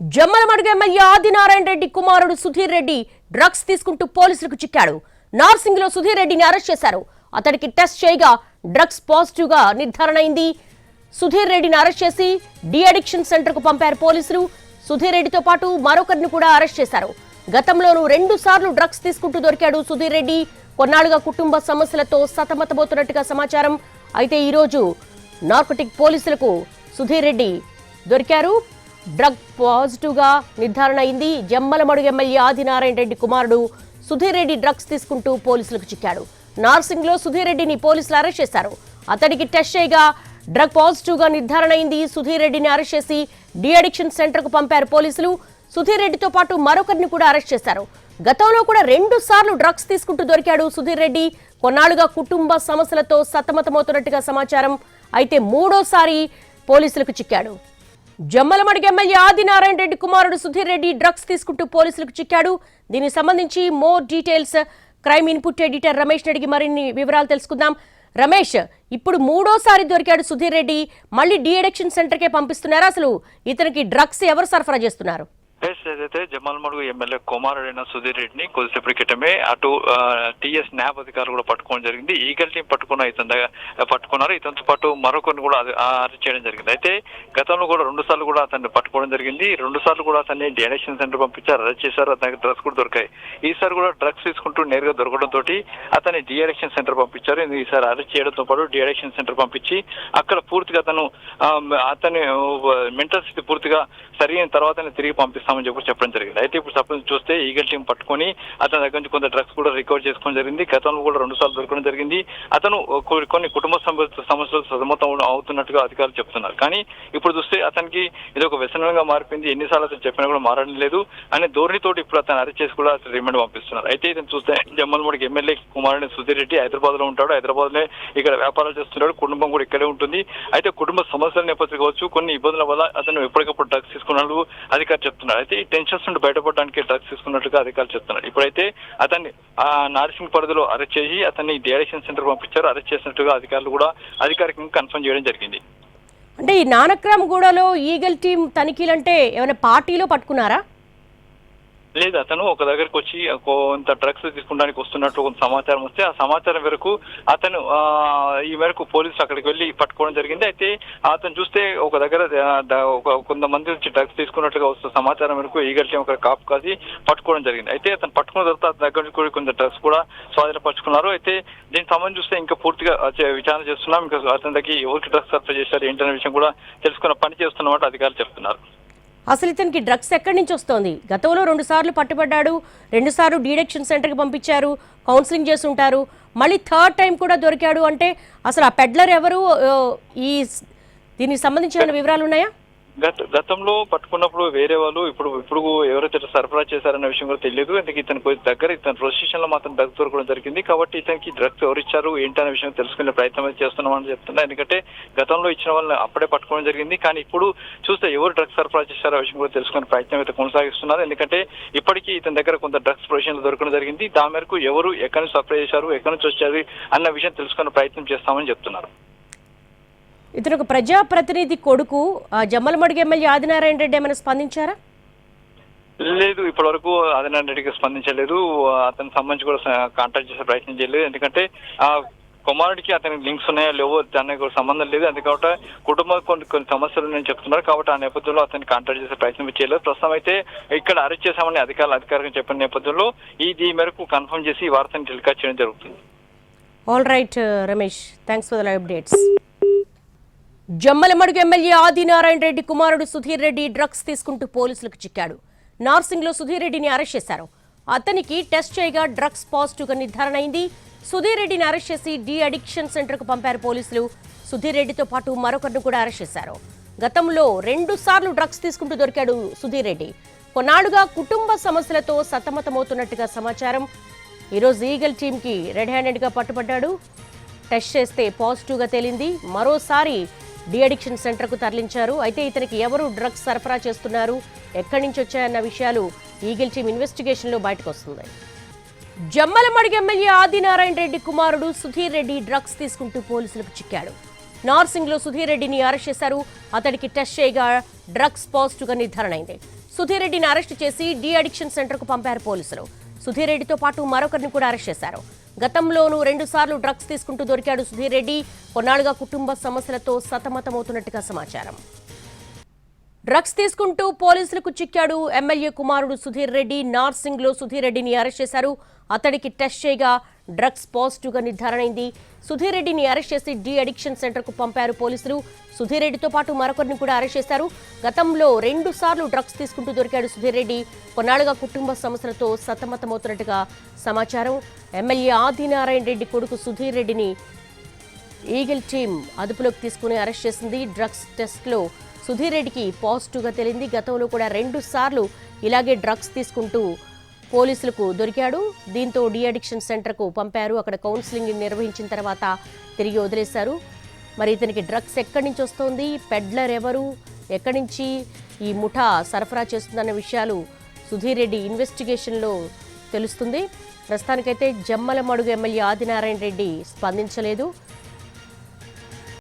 Jammalamadugu MLA Adinarayana Reddy కుమారుడు Sudheer Reddy drugs తీసుకుంటూ పోలీసులకు చిక్కాడు. నార్సింగ్లో సుధీర్ రెడ్డిని అరెస్ట్ చేశారు. అతడికి టెస్ట్ చేయగా డ్రగ్స్ పాజిటివ్గా నిర్ధారణ అయింది సుధీర్ రెడ్డిని అరెస్ట్ చేసి డిఅడిక్షన్ సెంటర్కు పంపారు పోలీసులు. సుధీర్ రెడ్డితో పాటు మరొకరిని కూడా అరెస్ట్ చేశారు. గతంలోనూ రెండు సార్లు డ్రగ్స్ తీసుకుంటూ దొరికాడు సుధీర్ రెడ్డి. కొన్నాళ్ళుగా కుటుంబ సమస్యలతో సతమతమవుతున్నట్టుగా సమాచారం. అయితే ఈరోజు నార్కోటిక్ పోలీసులకు సుధీర్ రెడ్డి దొరికారు. డ్రగ్ పాజిటివ్గా నిర్ధారణ అయింది. జమ్మలమడుగు ఎమ్మెల్యే ఆదినారాయణ రెడ్డి కుమారుడు సుధీర్ రెడ్డి డ్రగ్స్ తీసుకుంటూ పోలీసులకు చిక్కాడు. నార్సింగ్లో సుధీర్ రెడ్డిని పోలీసులు అరెస్ట్ చేశారు. అతడికి టెస్ట్ చేయగా డ్రగ్ పాజిటివ్గా నిర్ధారణ అయింది. సుధీర్ రెడ్డిని అరెస్ట్ చేసి డిఅడిక్షన్ సెంటర్కు పంపారు పోలీసులు. సుధీర్ రెడ్డితో పాటు మరొకరిని కూడా అరెస్ట్ చేశారు. గతంలో కూడా రెండు సార్లు డ్రగ్స్ తీసుకుంటూ దొరికాడు సుధీర్ రెడ్డి. కొన్నాళ్ళుగా కుటుంబ సమస్యలతో సతమతమవుతున్నట్టుగా సమాచారం. అయితే మూడోసారి పోలీసులకు చిక్కాడు. జమ్మలమడికి ఎమ్మెల్యే ఆదినారాయణ రెడ్డి కుమారుడు సుధీర్ రెడ్డి డ్రగ్స్ తీసుకుంటూ పోలీసులకు చిక్కాడు. దీనికి సంబంధించి more details crime input editor Ramesh అడిగి మరిన్ని వివరాలు తెలుసుకుందాం. రమేష్ ఇప్పుడు మూడోసారి దొరికాడు సుధీర్ రెడ్డి మళ్ళీ డీ అడిక్షన్ సెంటర్కే పంపిస్తున్నారు? అసలు ఇతనికి డ్రగ్స్ ఎవరు సరఫరా చేస్తున్నారు? ఎస్ ఏదైతే జమాల్మడుగు ఎమ్మెల్యే కుమారుడైన సుధీర్ రెడ్డిని కొద్దిసేపటి క్రితమే అటు టీఎస్ న్యాబ్ అధికారులు కూడా పట్టుకోవడం జరిగింది. ఈగల్ టీం పట్టుకున్న ఇతని పట్టుకున్నారు. ఇతనితో పాటు మరొకరిని కూడా అరెస్ట్ చేయడం జరిగింది. అయితే గతంలో కూడా రెండు సార్లు కూడా అతన్ని పట్టుకోవడం జరిగింది. రెండు సార్లు కూడా అతన్ని డైనేషన్ సెంటర్ పంపించారు. అరెస్ట్ చేశారు. అతనికి డ్రగ్స్ కూడా దొరికాయి. ఈసారి కూడా డ్రగ్స్ తీసుకుంటూ నేరుగా దొరకడం తోటి అతన్ని డిఎడిక్షన్ సెంటర్ పంపించారు. ఈసారి అరెస్ట్ చేయడంతో పాటు డిఎడిక్షన్ సెంటర్ పంపించి అక్కడ పూర్తిగా అతను అతని మెంటల్ స్థితి పూర్తిగా సరైన తర్వాతనే తిరిగి పంపిస్తారు. చేస్తామని చెప్పి చెప్పడం జరిగింది. అయితే ఇప్పుడు సపోజ్ చూస్తే ఈగల్ టీం పట్టుకొని అతని దగ్గర నుంచి కొంత డ్రగ్స్ కూడా రికవర్ చేసుకోవడం జరిగింది. గతంలో కూడా రెండు సార్లు దొరకడం జరిగింది. అతను కొన్ని కుటుంబ సమస్యలు సతమతం అవుతున్నట్టుగా అధికారులు చెప్తున్నారు. కానీ ఇప్పుడు చూస్తే అతనికి ఇది ఒక వ్యసనంగా మారిపోయింది. ఎన్నిసార్లు అతను చెప్పినా కూడా మారడం లేదు. అనే ధోరణితోటి ఇప్పుడు అతను అరెస్ట్ చేసి కూడా రిమాండ్ పంపిస్తున్నారు. అయితే ఇతను చూస్తే జమ్మల్మూడికి ఎమ్మెల్యే కుమారుని సుధీర్ రెడ్డి హైదరాబాద్లో ఉంటాడు. హైదరాబాద్లో ఇక్కడ వ్యాపారాలు చేస్తున్నాడు. కుటుంబం కూడా ఇక్కడే ఉంటుంది. అయితే కుటుంబ సమస్యల నేపథ్యం కావచ్చు కొన్ని ఇబ్బందుల వల్ల అతను ఎప్పటికప్పుడు డ్రగ్స్ తీసుకున్నాడు. అధికారులు చెప్తున్నారు. అయితే ఈ టెన్షన్స్ నుండి బయటపడడానికి డ్రగ్స్ తీసుకున్నట్టుగా అధికారులు చెప్తున్నారు. ఇప్పుడైతే అతన్ని ఆ నార్సింగ్ పరిధిలో అరెస్ట్ చేసి అతన్ని డిఎడిక్షన్ సెంటర్ పంపించారు. అరెస్ట్ చేసినట్టుగా అధికారులు కూడా అధికారికంగా కన్ఫర్మ్ చేయడం జరిగింది. అంటే ఈ నానక్రామ్ గూడలో ఈగల్ టీం తనిఖీలంటే ఏమైనా పార్టీలో పట్టుకున్నారా? లేదు అతను ఒక దగ్గరకు వచ్చి కొంత డ్రగ్స్ తీసుకోవడానికి వస్తున్నట్టు కొంత సమాచారం వస్తే ఆ సమాచారం మేరకు అతను ఈ మేరకు పోలీసులు అక్కడికి వెళ్ళి పట్టుకోవడం జరిగింది. అయితే అతను చూస్తే ఒక దగ్గర ఒక కొంతమంది నుంచి డ్రగ్స్ తీసుకున్నట్టుగా వస్తున్న సమాచారం మేరకు ఈగల్ ఒక కాపు కాసి పట్టుకోవడం జరిగింది. అయితే అతను పట్టుకున్న తర్వాత అతని దగ్గర నుంచి కూడా కొంత డ్రగ్స్ కూడా స్వాధీనపరుచుకున్నారు. అయితే దీనికి సంబంధించి చూస్తే ఇంకా పూర్తిగా చే- విచారణ చేస్తున్నాం. ఇంకా అతని దగ్గర ఎవరికి డ్రగ్స్ సరఫరా చేశారు ఏంటనే విషయం కూడా తెలుసుకున్న పని చేస్తున్నమాట అధికారులు చెప్తున్నారు. అసలు ఇతనికి డ్రగ్స్ ఎక్కడి నుంచి వస్తోంది? గతంలో రెండుసార్లు పట్టుబడ్డాడు రెండు సార్లు డీడక్షన్ సెంటర్కి పంపించారు కౌన్సిలింగ్ చేసి ఉంటారు మళ్ళీ థర్డ్ టైం కూడా దొరికాడు అంటే అసలు ఆ పెడ్లర్ ఎవరు? ఈ దీనికి సంబంధించిన వివరాలు ఉన్నాయా? గత గతంలో పట్టుకున్నప్పుడు వేరే వాళ్ళు ఇప్పుడు ఇప్పుడు ఎవరైతే సరఫరా చేశారన్న విషయం కూడా తెలియదు. ఎందుకు ఇతను కొద్ది దగ్గర ఇతని ప్రొసిషన్లో మాత్రం డ్రగ్స్ దొరకడం జరిగింది. కాబట్టి ఇతనికి డ్రగ్స్ ఎవరు ఇచ్చారు ఏంటనే విషయం తెలుసుకునే ప్రయత్నం అయితే చేస్తున్నామని చెప్తున్నా. ఎందుకంటే గతంలో ఇచ్చిన వాళ్ళని అప్పుడే పట్టుకోవడం జరిగింది. కానీ ఇప్పుడు చూస్తే ఎవరు డ్రగ్స్ సరఫరా చేశారో ఆ విషయం కూడా తెలుసుకునే ప్రయత్నం అయితే కొనసాగిస్తున్నారు. ఎందుకంటే ఇప్పటికీ ఇతని దగ్గర కొంత డ్రగ్స్ ప్రొసిషన్లు దొరకడం జరిగింది. దాని మేరకు ఎవరు ఎక్కడి నుంచి సప్లై చేశారు ఎక్కడి నుంచి వచ్చారు అన్న విషయం తెలుసుకునే ప్రయత్నం చేస్తామని చెప్తున్నారు. ఇతను ఒక ప్రజాప్రతినిధి కొడుకు జమ్మలమడుగు ఎమ్మెల్యే ఆదినారాయణ రెడ్డి ఏమైనా స్పందించారా? లేదు ఇప్పటి వరకు ఆదినారాయణ రెడ్డికి స్పందించలేదు. అతనికి సంబంధించి కూడా కాంటాక్ట్ చేసే ప్రయత్నం చేయలేదు. ఎందుకంటే ఆ కుమారుడికి అతనికి లింక్స్ ఉన్నాయో లేవో దానికి కూడా సంబంధం లేదు. అందుకే కుటుంబం కొన్ని కొన్ని సమస్యలు నేను చెప్తున్నారు. కాబట్టి ఆ నేపథ్యంలో అతన్ని కాంటాక్ట్ చేసే ప్రయత్నం చేయలేదు. ప్రస్తుతం అయితే ఇక్కడ అరెస్ట్ చేశామని అధికారులు అధికారికంగా చెప్పిన నేపథ్యంలో ఈ ఈ మేరకు కన్ఫర్మ్ చేసి ఈ వార్తను టెలికాస్ట్ చేయడం జరుగుతుంది. All right Ramesh thanks for the updates Jammalamadugu MLA Adinarayana Reddy కుమారుడు సుధీర్ రెడ్డి డ్రగ్స్ తీసుకుంటూ పోలీసులకు చిక్కాడు. నార్సింగ్లో సుధీర్ రెడ్డిని అరెస్ట్ చేశారు. అతనికి టెస్ట్ చేయగా డ్రగ్స్ పాజిటివ్గా నిర్ధారణ అయింది సుధీర్ రెడ్డిని అరెస్ట్ చేసి డి అడిక్షన్ సెంటర్కు పంపారు పోలీసులు. సుధీర్ రెడ్డితో పాటు మరొకరిని కూడా అరెస్ట్ చేశారు. గతంలో రెండు సార్లు డ్రగ్స్ తీసుకుంటూ దొరికాడు సుధీర్ రెడ్డి. కొన్నాళ్ళుగా కుటుంబ సమస్యలతో సతమతమవుతున్నట్టుగా సమాచారం. ఈరోజు ఈగల్ టీంకి రెడ్ హ్యాండెడ్గా పట్టుబడ్డాడు. టెస్ట్ చేస్తే పాజిటివ్గా తేలింది. మరోసారి డి అడిక్షన్ సెంటర్కు తరలించారు. అయితే ఇతనికి ఎవరు డ్రగ్స్ సరఫరా చేస్తున్నారు ఎక్కడి నుంచి వచ్చాయన్న విషయాలు ఈగిల్ టీమ్ ఇన్వెస్టిగేషన్లో బయటకు వస్తున్నాయి జమ్మలమడిగి ఎమ్మెల్యే ఆదినారాయణ రెడ్డి కుమారుడు సుధీర్ రెడ్డి డ్రగ్స్ తీసుకుంటూ పోలీసులకు చిక్కాడు. నార్సింగ్లో సుధీర్ రెడ్డిని అరెస్ట్ చేశారు. అతడికి టెస్ట్ చేయగా డ్రగ్స్ పాజిటివ్గా నిర్ధారణ అయింది సుధీర్ రెడ్డిని అరెస్ట్ చేసి డి అడిక్షన్ సెంటర్కు పంపారు పోలీసులు. సుధీర్ రెడ్డితో పాటు మరొకరిని కూడా అరెస్ట్ చేశారు. గతంలోనూ రెండు సార్లు డ్రగ్స్ తీసుకుంటూ దొరికాడు సుధీర్ రెడ్డి. కొన్నాళ్ళుగా కుటుంబ సమస్యలతో సతమతమవుతున్నట్టుగా సమాచారం. డ్రగ్స్ తీసుకుంటూ పోలీసులకు చిక్కాడు ఎమ్మెల్యే కుమారుడు సుధీర్ రెడ్డి. నార్సింగ్లో సుధీర్ రెడ్డిని అరెస్ట్ చేశారు. అతడికి టెస్ట్ చేయగా డ్రగ్స్ పాజిటివ్గా నిర్ధారణైంది. నిర్ధారణ అయింది సుధీర్ రెడ్డిని అరెస్ట్ చేసి డి అడిక్షన్ సెంటర్కు పంపారు పోలీసులు. సుధీర్ రెడ్డితో పాటు మరొకరిని కూడా అరెస్ట్ చేశారు. గతంలో రెండు సార్లు డ్రగ్స్ తీసుకుంటూ దొరికాడు సుధీర్ రెడ్డి. కొన్నాళ్ళుగా కుటుంబ సమస్యలతో సతమతమవుతున్నట్టుగా సమాచారం. ఎమ్మెల్యే ఆదినారాయణ రెడ్డి కొడుకు సుధీర్ రెడ్డిని ఈగిల్ టీం అదుపులోకి తీసుకుని అరెస్ట్ చేసింది. డ్రగ్స్ టెస్ట్లో సుధీర్ రెడ్డికి పాజిటివ్గా తేలింది. గతంలో కూడా రెండు సార్లు ఇలాగే డ్రగ్స్ తీసుకుంటూ పోలీసులకు దొరికాడు. దీంతో డిఅడిక్షన్ సెంటర్కు పంపారు. అక్కడ కౌన్సిలింగ్ నిర్వహించిన తర్వాత తిరిగి వదిలేశారు. మరి ఇతనికి డ్రగ్స్ ఎక్కడి నుంచి వస్తోంది? పెడ్లర్ ఎవరు? ఎక్కడి నుంచి ఈ ముఠా సరఫరా చేస్తుందన్న విషయాలు సుధీర్ రెడ్డి ఇన్వెస్టిగేషన్లో తెలుస్తుంది. ప్రస్తుతానికైతే జమ్మలమడుగు ఎమ్మెల్యే ఆదినారాయణ రెడ్డి స్పందించలేదు.